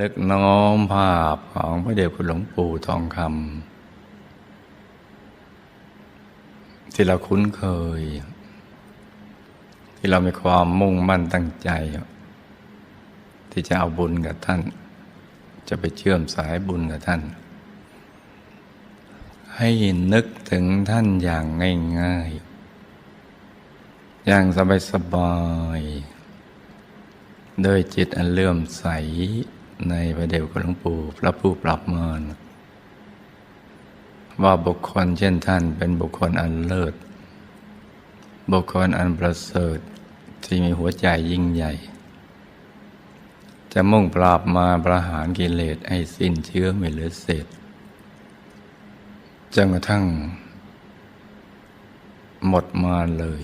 นึกน้อมภาพของพระเดชคุณหลวงปู่ทองคำที่เราคุ้นเคย ที่เรามีความมุ่งมั่นตั้งใจ ที่จะเอาบุญกับท่าน จะไปเชื่อมสายบุญกับท่าน ให้นึกถึงท่านอย่างง่ายๆ อย่างสบายๆโดยจิตอันเลื่อมใส ในพระเดชคุณหลวงปู่พระผู้ปรับมารว่าบุคคลเช่นท่านเป็นบุคคลอันเลิศ บุคคลอันประเสริฐที่มีหัวใจยิ่งใหญ่ จะมุ่งปราบมาประหารกิเลสให้สิ้นเชื้อไม่เหลือเศษจนกระทั่ง หมดมาเลย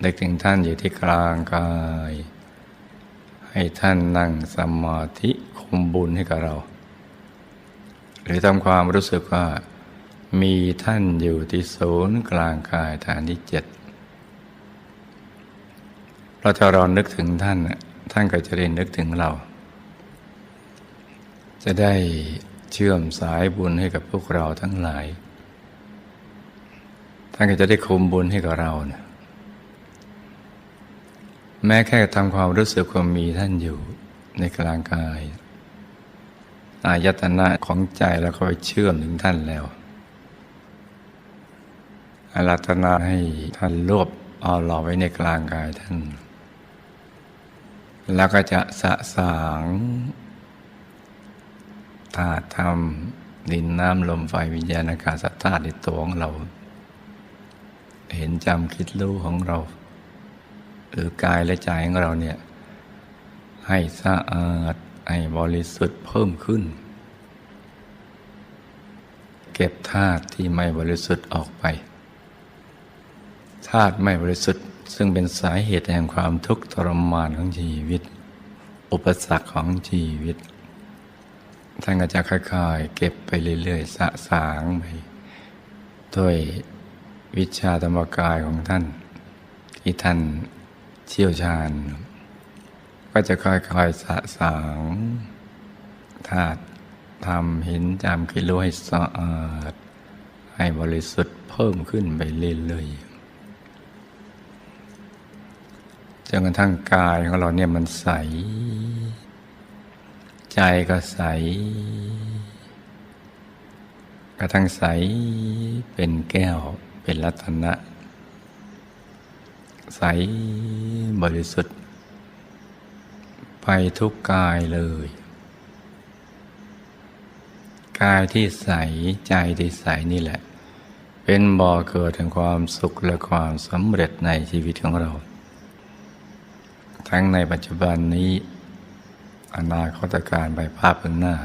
เด็กถึงท่านอยู่ที่กลางกาย ให้ท่านนั่งสมาธิคุมบุญให้กับเรา หรือทำความรู้สึกว่า มีท่านอยู่ที่ศูนย์กลางกายฐานที่เจ็ดเราจะรอนึกถึงท่าน ท่านก็จะได้นึกถึงเรา จะได้เชื่อมสายบุญให้กับพวกเราทั้งหลาย ท่านก็จะได้คุมบุญให้กับเราเนี่ย แม้แค่ทำความรู้สึกความมีท่านอยู่ในกลางกาย อายตนะของใจแล้วก็ไปเชื่อมถึงท่านแล้วอารัตนาให้ท่านรวบเอาเราไว้ในกลางกายท่าน แล้วก็จะสะสางธาตุธรรมดินน้ำลมไฟวิญญาณอากาศธาตุในตัวของเรา เห็นจำคิดรู้ของเรา หรือกายและใจของเราเนี่ยให้สะอาดให้บริสุทธิ์เพิ่มขึ้น เก็บธาตุที่ไม่บริสุทธิ์ออกไปธาตุไม่บริสุทธิ์ ซึ่งเป็นสาเหตุแห่งความทุกข์ทรมานของชีวิต อุปสรรคของชีวิตท่านก็จะค่อยๆเก็บไปเรื่อยๆสะสางไปด้วยวิชาธรรมกายของท่านที่ท่าน เชี่ยวชาญ ก็จะค่อยๆสะสางธาตุทำหินจำคิดรู้ให้สะอาด ให้บริสุทธิ์เพิ่มขึ้นไปเรื่อยๆจนกระทั่งกายของเราเนี่ยมันใส ใจก็ใส กระทั่งใสเป็นแก้วเป็นรัตนะ ใสบริสุทธิ์ ไปทุกกายเลย กายที่ใสใจที่ใสนี่แหละ เป็นบ่อเกิดแห่งความสุขและความสำเร็จในชีวิตของเรา ทั้งในปัจจุบันนี้ อนาคตการไปภาพข้างหน้า